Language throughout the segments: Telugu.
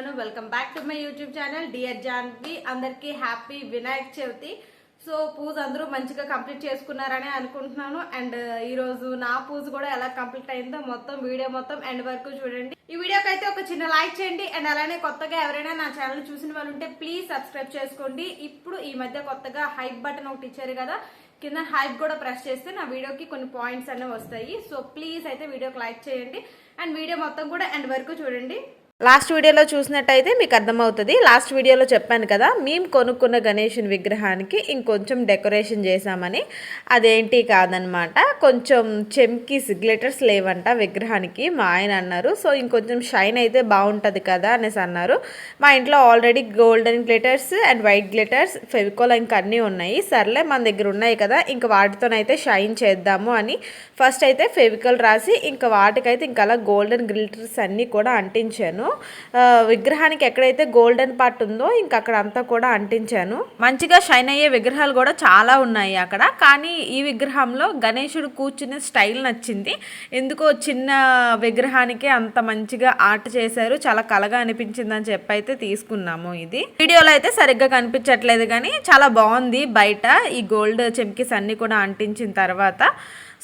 ఉన్నాను welcome back to my YouTube channel dear Janvi అందరికీ హ్యాపీ వినాయక చవితి. సో పూజ అందరూ మంచిగా కంప్లీట్ చేసుకున్నారని అనుకుంటున్నాను. అండ్ uh, ఈ రోజు నా పూజ కూడా ఎలా కంప్లీట్ అయిందో మొత్తం వీడియో మొత్తం ఎండ్ వరకు చూడండి. ఈ వీడియోకి అయితే ఒక చిన్న లైక్ చేయండి. అండ్ అలానే కొత్తగా ఎవరైనా నా ఛానల్ చూసిన వాళ్ళు ఉంటే ప్లీజ్ సబ్స్క్రైబ్ చేసుకోండి. ఇప్పుడు ఈ మధ్య కొత్తగా హైప్ బటన్ ఒకటి ఇచ్చారు కదా కింద హైప్ కూడా ప్రెస్ చేస్తే నా వీడియోకి కొన్ని పాయింట్స్ అనేవి వస్తాయి. సో ప్లీజ్ అయితే వీడియోకి లైక్ చేయండి. అండ్ వీడియో మొత్తం కూడా ఎండ్ వరకు చూడండి. లాస్ట్ వీడియోలో చూసినట్టయితే మీకు అర్థమవుతుంది. లాస్ట్ వీడియోలో చెప్పాను కదా మేము కొనుక్కున్న గణేషుని విగ్రహానికి ఇంకొంచెం డెకరేషన్ చేశామని. అదేంటి కాదనమాట కొంచెం చెమ్కీస్ గ్లిటర్స్ లేవంట విగ్రహానికి మా ఆయన అన్నారు. సో ఇంకొంచెం షైన్ అయితే బాగుంటుంది కదా అనేసి అన్నారు. మా ఇంట్లో already golden glitters and white glitters Fevicol ఇంకా అన్నీ ఉన్నాయి. సర్లే మన దగ్గర ఉన్నాయి కదా ఇంకా వాటితోనైతే షైన్ చేద్దాము అని ఫస్ట్ అయితే ఫెవికల్ రాసి ఇంకా వాటికైతే ఇంకా అలా గోల్డెన్ గ్లిటర్స్ అన్నీ కూడా అంటించాను. విగ్రహానికి ఎక్కడైతే గోల్డెన్ పార్ట్ ఉందో ఇంక అక్కడ అంతా కూడా అంటించాను. మంచిగా షైన్ అయ్యే విగ్రహాలు కూడా చాలా ఉన్నాయి అక్కడ. కానీ ఈ విగ్రహంలో గణేశుడు కూర్చునే స్టైల్ నచ్చింది. ఎందుకో చిన్న విగ్రహానికి అంత మంచిగా ఆర్ట్ చేశారు. చాలా కలగా అనిపించింది అని చెప్పి అయితే తీసుకున్నాము ఇది. వీడియోలో అయితే సరిగ్గా కనిపించట్లేదు కానీ చాలా బాగుంది బయట ఈ గోల్డ్ చెమ్కీస్ అన్ని కూడా అంటించిన తర్వాత.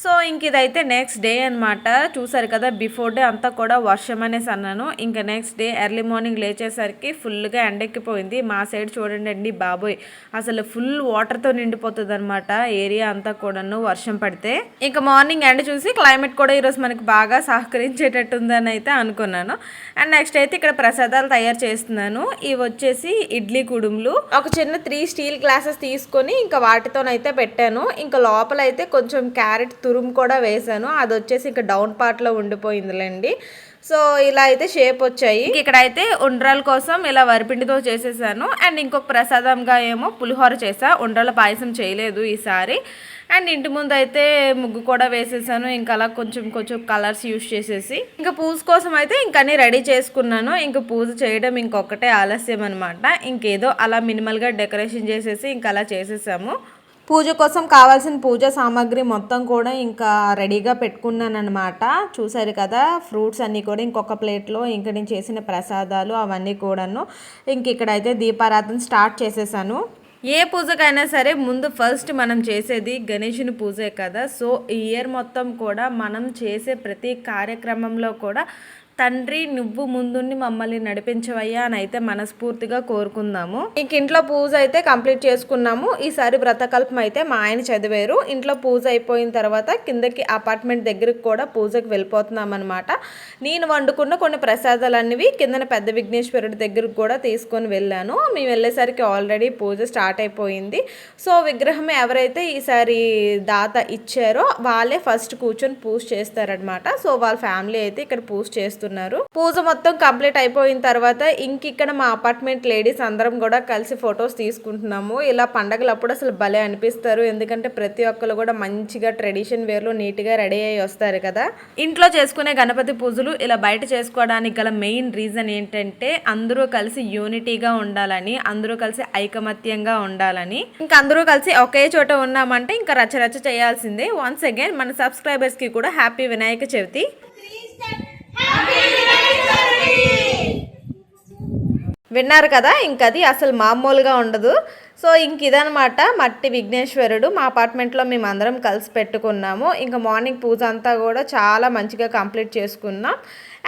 సో ఇంక ఇదైతే నెక్స్ట్ డే అనమాట చూసారు కదా బిఫోర్ డే అంతా కూడా వర్షం అనేసి అన్నాను. ఇంకా నెక్స్ట్ డే ఎర్లీ మార్నింగ్ లేచేసరికి ఫుల్గా ఎండెక్కిపోయింది మా సైడ్ చూడండి అండి బాబోయ్. అసలు ఫుల్ వాటర్తో నిండిపోతుంది అనమాట ఏరియా అంతా కూడాను వర్షం పడితే. ఇంకా మార్నింగ్ ఎండ చూసి క్లైమేట్ కూడా ఈరోజు మనకి బాగా సహకరించేటట్టుందని అయితే అనుకున్నాను. అండ్ నెక్స్ట్ అయితే ఇక్కడ ప్రసాదాలు తయారు చేస్తున్నాను. ఇవి వచ్చేసి ఇడ్లీ కుడుములు. ఒక చిన్న త్రీ స్టీల్ గ్లాసెస్ తీసుకొని ఇంకా వాటితోనైతే పెట్టాను. ఇంకా లోపల అయితే కొంచెం క్యారెట్ తురుము కూడా వేసాను. అది వచ్చేసి ఇంకా డౌన్ పార్ట్లో ఉండిపోయిందిలేండి. సో ఇలా అయితే షేప్ వచ్చాయి. ఇక్కడ అయితే ఉండ్రాల కోసం ఇలా వరిపిండితో చేసేసాను. అండ్ ఇంకొక ప్రసాదంగా ఏమో పులిహోర చేసా. ఉండ్రాల పాయసం చేయలేదు ఈసారి. అండ్ ఇంటి ముందు అయితే ముగ్గు కూడా వేసేసాను. ఇంకా అలా కొంచెం కొంచెం కలర్స్ యూస్ చేసేసి. ఇంకా పూజ కోసం అయితే ఇంకా అన్ని రెడీ చేసుకున్నాను. ఇంకా పూజ చేయడం ఇంకొకటే ఆలస్యం అనమాట ఇంకేదో అలా మినిమల్గా డెకరేషన్ చేసేసి ఇంకా అలా చేసేసాము. పూజ కోసం కావాల్సిన పూజ సామాగ్రి మొత్తం కూడా ఇంకా రెడీగా పెట్టుకున్నాను అనమాట చూసారు కదా ఫ్రూట్స్ అన్నీ కూడా ఇంకొక ప్లేట్లో ఇంకా నేను చేసిన ప్రసాదాలు అవన్నీ కూడాను ఇంక ఇక్కడైతే దీపారాధన స్టార్ట్ చేసేసాను. ఏ పూజకైనా సరే ముందు ఫస్ట్ మనం చేసేది గణేషుని పూజే కదా. సో ఈ ఇయర్ మొత్తం కూడా మనం చేసే ప్రతి కార్యక్రమంలో కూడా తండ్రి నువ్వు ముందుండి మమ్మల్ని నడిపించవయ్యా అని అయితే మనస్ఫూర్తిగా కోరుకుందాము. ఇంక ఇంట్లో పూజ అయితే కంప్లీట్ చేసుకున్నాము. ఈసారి వ్రతకల్పం అయితే మా ఆయన చదివారు. ఇంట్లో పూజ అయిపోయిన తర్వాత కిందకి అపార్ట్మెంట్ దగ్గరికి కూడా పూజకి వెళ్ళిపోతున్నాం అనమాట నేను వండుకున్న కొన్ని ప్రసాదాలు అనేవి కిందన పెద్ద విఘ్నేశ్వరుడి దగ్గరికి కూడా తీసుకొని వెళ్ళాను. మేము వెళ్ళేసరికి ఆల్రెడీ పూజ స్టార్ట్ అయిపోయింది. సో విగ్రహం ఎవరైతే ఈసారి దాత ఇచ్చారో వాళ్ళే ఫస్ట్ కూర్చొని పూజ చేస్తారనమాట సో వాళ్ళ ఫ్యామిలీ అయితే ఇక్కడ పూజ చేస్తున్నారు. పూజ మొత్తం కంప్లీట్ అయిపోయిన తర్వాత ఇంక ఇక్కడ మా అపార్ట్మెంట్ లేడీస్ అందరం కూడా కలిసి ఫొటోస్ తీసుకుంటున్నాము. ఇలా పండగలప్పుడు అసలు భలే అనిపిస్తారు. ఎందుకంటే ప్రతి ఒక్కరు కూడా మంచిగా ట్రెడిషన్ వేర్లో నీట్గా రెడీ అయ్యి వస్తారు కదా. ఇంట్లో చేసుకునే గణపతి పూజలు ఇలా బయట చేసుకోవడానికి గల మెయిన్ రీజన్ ఏంటంటే అందరూ కలిసి యూనిటీగా ఉండాలని అందరూ కలిసి ఐకమత్యంగా ఉండాలని. ఇంకా అందరూ కలిసి ఒకే చోట ఉన్నామంటే ఇంకా రచరచ చేయాల్సిందే. వన్స్ అగైన్ మన సబ్స్క్రైబర్స్కి కూడా హ్యాపీ వినాయక చవితి విన్నారు కదా ఇంకది అసలు మామూలుగా ఉండదు. సో ఇంక ఇదనమాట మట్టి విఘ్నేశ్వరుడు. మా అపార్ట్మెంట్లో మేము అందరం కలిసి పెట్టుకున్నాము. ఇంకా మార్నింగ్ పూజ అంతా కూడా చాలా మంచిగా కంప్లీట్ చేసుకున్నాం.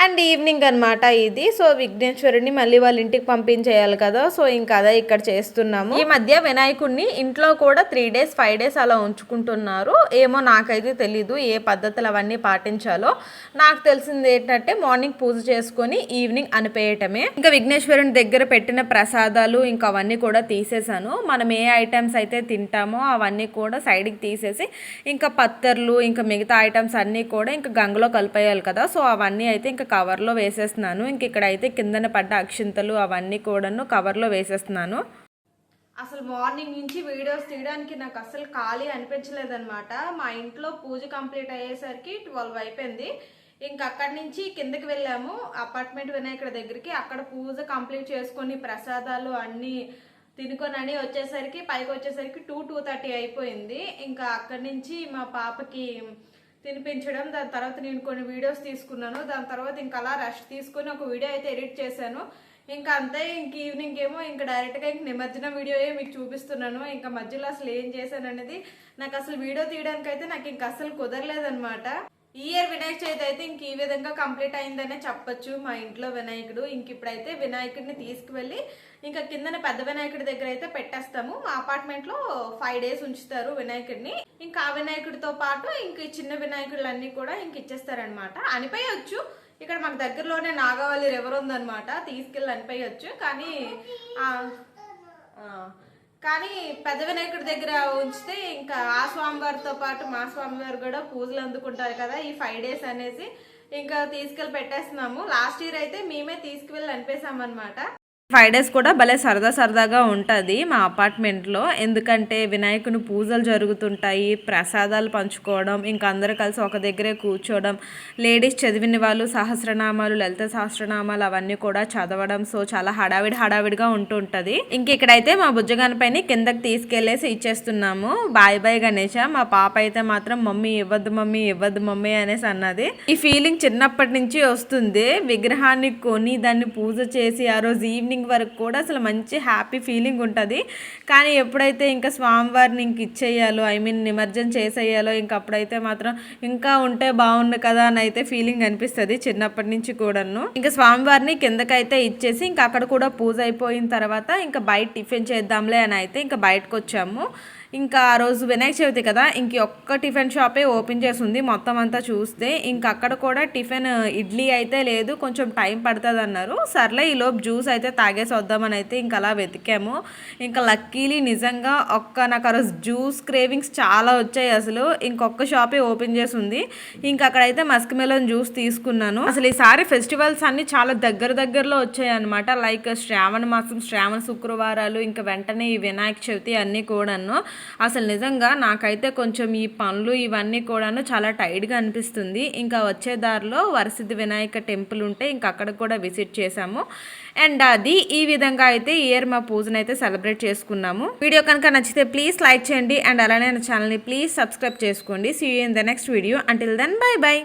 అండ్ ఈవినింగ్ అనమాట ఇది. సో విఘ్నేశ్వరుడిని మళ్ళీ వాళ్ళ ఇంటికి పంపించేయాలి కదా. సో ఇంకా అదే ఇక్కడ చేస్తున్నాము. ఈ మధ్య వినాయకుడిని ఇంట్లో కూడా త్రీ డేస్ ఫైవ్ డేస్ అలా ఉంచుకుంటున్నారు. ఏమో నాకైతే తెలీదు ఏ పద్ధతులు అవన్నీ పాటించాలో. నాకు తెలిసింది ఏంటంటే మార్నింగ్ పూజ చేసుకొని ఈవినింగ్ అనిపేయటమే. ఇంకా విఘ్నేశ్వరుని దగ్గర పెట్టిన ప్రసాదాలు ఇంకా అవన్నీ కూడా తీసేసాను మనం ఏ ఐటమ్స్ అయితే తింటామో అవన్నీ కూడా సైడ్కి తీసేసి ఇంకా పత్తర్లు ఇంకా మిగతా ఐటమ్స్ అన్నీ కూడా ఇంకా గంగలో కలిపేయాలి కదా. సో అవన్నీ అయితే ఇంకా కవర్లో వేసేస్తున్నాను. ఇంక ఇక్కడ అయితే కిందన పడ్డ అక్షింతలు అవన్నీ కూడాను కవర్లో వేసేస్తున్నాను. అసలు మార్నింగ్ నుంచి వీడియోస్ తీయడానికి నాకు అసలు ఖాళీ అనిపించలేదన్నమాట. మా ఇంట్లో పూజ కంప్లీట్ అయ్యేసరికి ట్వెల్వ్ అయిపోయింది. ఇంక అక్కడి నుంచి కిందకి వెళ్ళాము. అపార్ట్మెంట్ వినాయకుడి దగ్గరికి అక్కడ పూజ కంప్లీట్ చేసుకొని ప్రసాదాలు అన్నీ తినుకొని వచ్చేసరికి పైకి వచ్చేసరికి టూ టూ థర్టీ అయిపోయింది. ఇంకా అక్కడి నుంచి మా పాపకి తినిపించడం దాని తర్వాత నేను కొన్ని వీడియోస్ తీసుకున్నాను. దాని తర్వాత ఇంకా అలా రెస్ట్ తీసుకొని ఒక వీడియో అయితే ఎడిట్ చేశాను. ఇంకా అంతే ఇంక ఈవినింగ్ ఏమో ఇంకా డైరెక్ట్గా ఇంక నిమజ్జన వీడియో మీకు చూపిస్తున్నాను. ఇంకా మధ్యలో అసలు ఏం చేశాను అనేది నాకు అసలు వీడియో తీయడానికి అయితే నాకు ఇంక అసలు కుదరలేదనమాట ఈ ఇయర్ వినాయక చవితి అయితే ఇంక ఈ విధంగా కంప్లీట్ అయిందనే చెప్పొచ్చు మా ఇంట్లో వినాయకుడు. ఇంక ఇప్పుడైతే వినాయకుడిని తీసుకువెళ్ళి ఇంకా కిందన పెద్ద వినాయకుడి దగ్గర అయితే పెట్టేస్తాము. మా అపార్ట్మెంట్లో ఫైవ్ డేస్ ఉంచుతారు వినాయకుడిని. ఇంకా ఆ వినాయకుడితో పాటు ఇంక చిన్న వినాయకుడులన్నీ కూడా ఇంక ఇచ్చేస్తారనమాట అనిపోయొచ్చు. ఇక్కడ మాకు దగ్గరలోనే నాగావళి రివర్ ఉందనమాట తీసుకెళ్ళి అనిపోయొచ్చు. కానీ కానీ పెద్ద వినాయకుడి దగ్గర ఉంచితే ఇంకా ఆ స్వామివారితో పాటు మా స్వామివారు కూడా పూజలు అందుకుంటారు కదా ఈ ఫైవ్ డేస్ అనేసి. ఇంకా తీసుకెళ్ళి పెట్టేస్తున్నాము. లాస్ట్ ఇయర్ అయితే మేమే తీసుకువెళ్ళి అనిపేసాం అనమాట ఫైవ్ డేస్ కూడా భలే సరదా సరదాగా ఉంటుంది మా అపార్ట్మెంట్లో ఎందుకంటే వినాయకుని పూజలు జరుగుతుంటాయి ప్రసాదాలు పంచుకోవడం ఇంకా అందరూ కలిసి ఒక దగ్గరే కూర్చోవడం లేడీస్ చదివిన వాళ్ళు సహస్రనామాలు లలిత సహస్రనామాలు అవన్నీ కూడా చదవడం సో చాలా హడావిడి హడావిడిగా ఉంటుంటుంది. ఇంక ఇక్కడైతే మా బుజ్జగాని పైన కిందకి తీసుకెళ్ళేసి ఇచ్చేస్తున్నాము. బాయ్ బాయ్ గణేష మా పాప అయితే మాత్రం మమ్మీ ఇవ్వద్దు మమ్మీ ఇవ్వద్దు మమ్మీ అనేసి అన్నది. ఈ ఫీలింగ్ చిన్నప్పటి నుంచి వస్తుంది. విగ్రహాన్ని కొని దాన్ని పూజ చేసి ఆ రోజు ఈవినింగ్ వరకు కూడా అసలు మంచి హ్యాపీ ఫీలింగ్ ఉంటుంది. కానీ ఎప్పుడైతే ఇంకా స్వామివారిని ఇంక ఇచ్చేయాలో ఐ మీన్ నిమజ్జనం చేసేయాలో ఇంక అప్పుడైతే మాత్రం ఇంకా ఉంటే బాగుండు కదా అని అయితే ఫీలింగ్ అనిపిస్తుంది చిన్నప్పటి నుంచి కూడాను. ఇంకా స్వామివారిని కిందకైతే ఇచ్చేసి ఇంకా అక్కడ కూడా పూజ అయిపోయిన తర్వాత ఇంకా బయట టిఫిన్ చేద్దాంలే అని అయితే ఇంకా బయటకు వచ్చాము ఇంకా ఆ రోజు వినాయక చవితి కదా ఇంక ఒక్క టిఫిన్ షాపే ఓపెన్ చేసి ఉంది మొత్తం అంతా చూస్తే. ఇంక అక్కడ కూడా టిఫిన్ ఇడ్లీ అయితే లేదు కొంచెం టైం పడుతుంది అన్నారు సర్లే ఈలోపు జ్యూస్ అయితే తాగేసి వద్దామని అయితే ఇంక అలా వెతికాము. ఇంకా లక్కీలీ నిజంగా ఒక్క నాకు ఆ రోజు జ్యూస్ క్రేవింగ్స్ చాలా వచ్చాయి అసలు. ఇంకొక షాపే ఓపెన్ చేసి ఉంది ఇంక అక్కడైతే మస్క్ మెలోన్ జ్యూస్ తీసుకున్నాను. అసలు ఈసారి ఫెస్టివల్స్ అన్ని చాలా దగ్గర దగ్గరలో వచ్చాయి అనమాట లైక్ శ్రావణ మాసం శ్రావణ శుక్రవారాలు ఇంకా వెంటనే ఈ వినాయక చవితి అన్నీ కూడాను. అసలు నిజంగా నాకైతే కొంచెం ఈ పనులు ఇవన్నీ కూడాను చాలా టైడ్గా అనిపిస్తుంది. ఇంకా వచ్చే దారిలో వరసిద్ధి వినాయక టెంపుల్ ఉంటే ఇంకా అక్కడ కూడా విజిట్ చేశాము. అండ్ అది ఈ విధంగా అయితే ఇయర్ మా పూజను అయితే సెలబ్రేట్ చేసుకున్నాము. వీడియో కనుక నచ్చితే ప్లీజ్ లైక్ చేయండి. అండ్ అలానే నా ఛానల్ని ప్లీజ్ సబ్స్క్రైబ్ చేసుకోండి. See in the next video until then bye bye